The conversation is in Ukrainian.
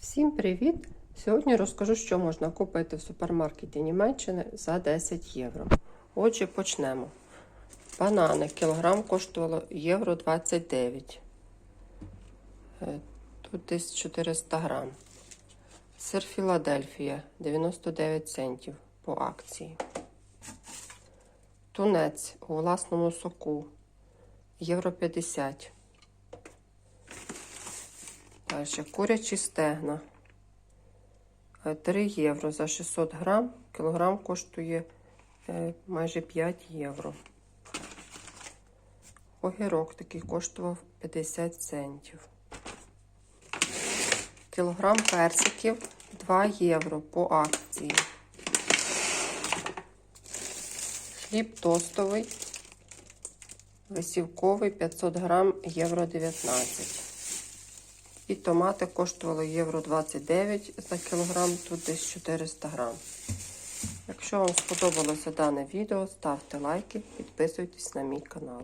Всім привіт! Сьогодні розкажу, що можна купити в супермаркеті Німеччини за 10 євро. Отже, почнемо. Банани кілограм коштувало євро 29. Е, Тут десь 400 грам. Сир Філадельфія 99 центів по акції. Тунець у власному соку євро 50. Далі курячі стегна. Е, 3 євро за 600 грам. Кілограм коштує е, майже 5 євро. Огірок такий коштував 50 центів. Кілограм персиків 2 євро по акції. Хліб тостовий, висівковий 500 грам, євро 19. І томати коштували євро 29 за кілограм, тут десь 400 грам. Якщо вам сподобалося дане відео, ставте лайки, підписуйтесь на мій канал.